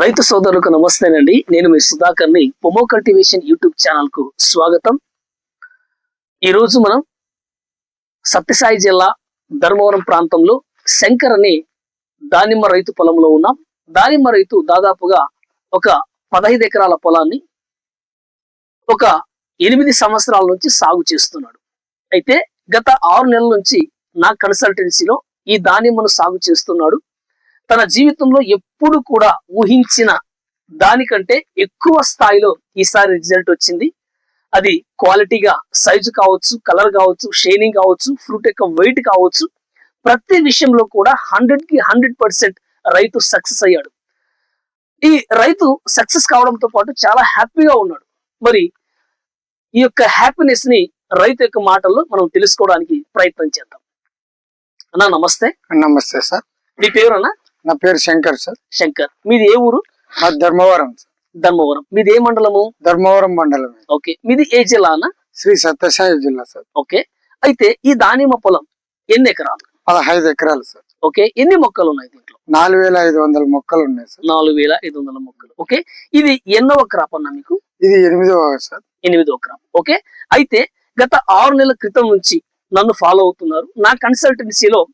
రైతు సోదరులకు నమస్తేనండి. నేను మీ సుధాకర్ని. పొమో కల్టివేషన్ యూట్యూబ్ ఛానల్కు స్వాగతం. ఈరోజు మనం సత్యసాయి జిల్లా ధర్మవరం ప్రాంతంలో శంకర్ అనే దానిమ్మ రైతు పొలంలో ఉన్నాం. దానిమ్మ రైతు దాదాపుగా ఒక పదహైదు ఎకరాల పొలాన్ని ఒక ఎనిమిది సంవత్సరాల నుంచి సాగు చేస్తున్నాడు. అయితే గత ఆరు నెలల నుంచి నా కన్సల్టెన్సీలో ఈ దానిమ్మను సాగు చేస్తున్నాడు. తన జీవితంలో ఎప్పుడు కూడా ఊహించిన దానికంటే ఎక్కువ స్థాయిలో ఈసారి రిజల్ట్ వచ్చింది. అది క్వాలిటీగా సైజు కావచ్చు కలర్ కావచ్చు షైనింగ్ కావచ్చు ఫ్రూట్ యొక్క వెయిట్ కావచ్చు ప్రతి విషయంలో కూడా హండ్రెడ్కి హండ్రెడ్ పర్సెంట్ రైతు సక్సెస్ అయ్యాడు. ఈ రైతు సక్సెస్ కావడంతో పాటు చాలా హ్యాపీగా ఉన్నాడు. మరి ఈ యొక్క హ్యాపీనెస్ని రైతు యొక్క మాటల్లో మనం తెలుసుకోవడానికి ప్రయత్నం చేద్దాం. అన్నా నమస్తే. నమస్తే సార్. మీ పేరు అన్నా నా పేరు శంకర్ సార్. శంకర్. మీది ఏ ఊరు? మా ధర్మవరం ధర్మవరం. మీది ఏ మండలము? ధర్మవరం మండలం ఓకే. మీది ఏ జిల్లా అన్న శ్రీ సత్యసాయి జిల్లా సార్. ఓకే. అయితే ఈ దానిమ్మ పొలం ఎన్ని ఎకరాలు? పదహైదు ఎకరాలు సార్. ఓకే. ఎన్ని మొక్కలు ఉన్నాయి దీంట్లో? నాలుగు వేల ఐదు వందల మొక్కలు ఉన్నాయి సార్. నాలుగు వేల ఐదు వందల మొక్కలు. ఓకే. ఇది ఎన్నవ క్రాప్ అన్న మీకు? ఇది ఎనిమిదవ సార్. ఎనిమిదవ క్రాప్. ఓకే. అయితే గత ఆరు నెలల క్రితం నుంచి నన్ను ఫాలో అవుతున్నారు. నా కన్సల్టెన్సీలో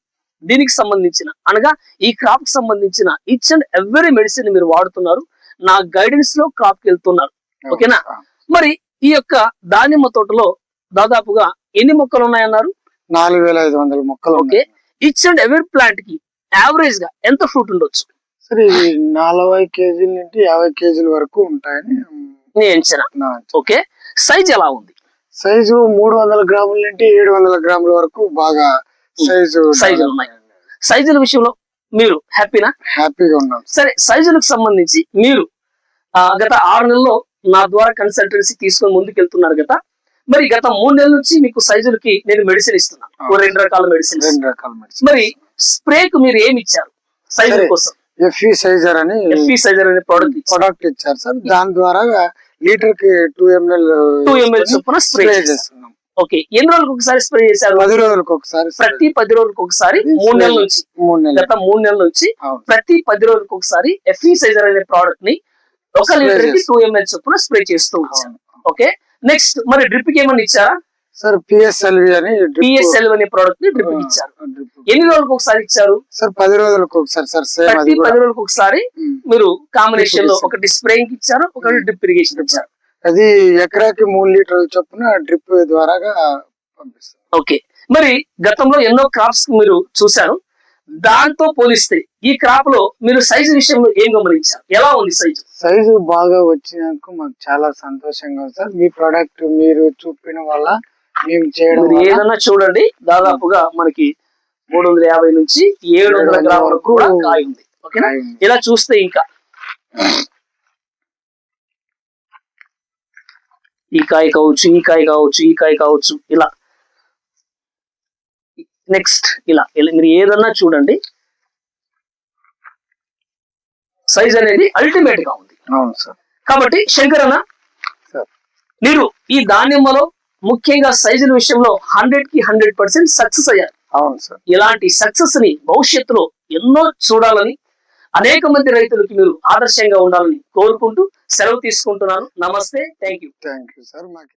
దీనికి సంబంధించిన అనగా ఈ క్రాప్కి సంబంధించిన ఈచ్ అండ్ ఎవ్రీ మెడిసిన్ మీరు వాడుతున్నారు. నా గైడెన్స్లో క్రాప్కి వెళ్తున్నారు. ఓకేనా? మరి ఈ యొక్క దానిమ్మ తోటలో దాదాపుగా ఎన్ని మొక్కలు ఉన్నాయన్నారు? నాలుగు వేల ఐదు వందల మొక్కలు ఓకే. ఈచ్ అండ్ ఎవరీ ప్లాంట్కి యావరేజ్గా ఎంత ఫ్రూట్ ఉండొచ్చు? సార్ నలభై కేజీల నుండి యాభై కేజీల వరకు ఉంటాయని నేను అంచనా. ఓకే సైజ్ ఎలా ఉంది? సైజు మూడు వందల గ్రాముల నుండి ఏడు వందల గ్రాముల వరకు బాగా సైజులు ఉన్నాయి. సైజుల విషయంలో మీరు హ్యాపీనా హ్యాపీగా ఉన్నాం. సరే సైజులకు సంబంధించి మీరు గత ఆరు నెలల్లో నా ద్వారా కన్సల్టెన్సీ తీసుకొని ముందుకెళ్తున్నారు కదా మరి గత మూడు నెలల నుంచి మీకు సైజులకి నేను మెడిసిన్ ఇస్తున్నాను. రెండు రకాల మెడిసిన్ రెండు రకాల మెడిసిన్ మరి స్ప్రేకు మీరు ఏమి ఇచ్చారు? సైజుల. కోసం. ఎఫ్ఈ సైజర్ అని ఎఫ్ఈ సైజర్ అనే ప్రోడక్ట్ ప్రొడక్ట్ ఇచ్చారు సార్. దాని ద్వారా లీటర్కి టూ ఎంఎల్ టూ ఎంఎల్ చొప్పున స్ప్రే చేస్తున్నాం ఓకే ఎన్ని రోజులకు ఒకసారి స్ప్రే చేశారు పది రోజులకు ఒకసారి. ప్రతి పది రోజులకు ఒకసారి మూడు నెలల నుంచి మూడు నెలలు గత మూడు నెలల నుంచి ప్రతి పది రోజులకు ఒకసారి ఎఫ్ఈ సైజర్ అనే ప్రోడక్ట్ని ఒక లీటర్కి. టూ ఎంఎల్ చొప్పున స్ప్రే చేస్తూ వచ్చారు అవును. ఓకే నెక్స్ట్ మరి డ్రిప్కి ఏమన్నా ఇచ్చారా సార్ పిఎస్ఎల్వి అని drip- పిఎస్ఎల్ అనే ప్రోడక్ట్ని డ్రిప్ ఇచ్చారు. ఎన్ని రోజులకు ఒకసారి ఇచ్చారు సార్ పది రోజులకు ఒకసారి సార్ ప్రతి పది రోజులకు ఒకసారి ఉమ్. మీరు కాంబినేషన్లో. ఒకటి స్ప్రేయింగ్ ఇచ్చారు ఒకటి. డ్రిప్ ఇరిగేషన్ ఇచ్చారు అది ఎకరాకి మూడు లీటర్ల చొప్పున డ్రిప్ ద్వారాగా పంపిస్తాం. ఓకే. మరి గతంలో ఎన్నో క్రాప్స్ మీరు చూశారు. దాంతో పోలిస్తే ఈ క్రాప్లో మీరు సైజు విషయంలో ఏం గమనించారు? ఎలా ఉంది సైజు సైజు బాగా వచ్చినందుకు మాకు చాలా సంతోషంగా ఉంది సార్. మీ ప్రోడక్ట్ మీరు చూపిన వల్ల మేము చేయడం ఏదన్నా చూడండి. దాదాపుగా మనకి మూడు వందల యాభై నుంచి ఏడు వందల గ్రాముల వరకు కూడా కాయ ఉంది. ఓకేనా. ఇలా చూస్తే ఇంకా ఈ కాయ కావచ్చు ఈ కాయ కావచ్చు ఈ కాయ కావచ్చు ఇలా. నెక్స్ట్ ఇలా. ఇలా మీరు ఏదన్నా చూడండి. సైజ్ అనేది అల్టిమేట్గా ఉంది. అవును సార్. కాబట్టి శంకర్ అన్న సార్. మీరు ఈ దానిమ్మలో ముఖ్యంగా సైజుల విషయంలో హండ్రెడ్కి హండ్రెడ్ పర్సెంట్ సక్సెస్ అయ్యారు. అవును సార్. ఇలాంటి సక్సెస్ని భవిష్యత్తులో ఎన్నో చూడాలని అనేక మంది రైతులకి మీరు ఆదర్శంగా ఉండాలని కోరుకుంటూ సెలవు తీసుకుంటున్నాను. నమస్తే. Thank you thank you sir. మాకు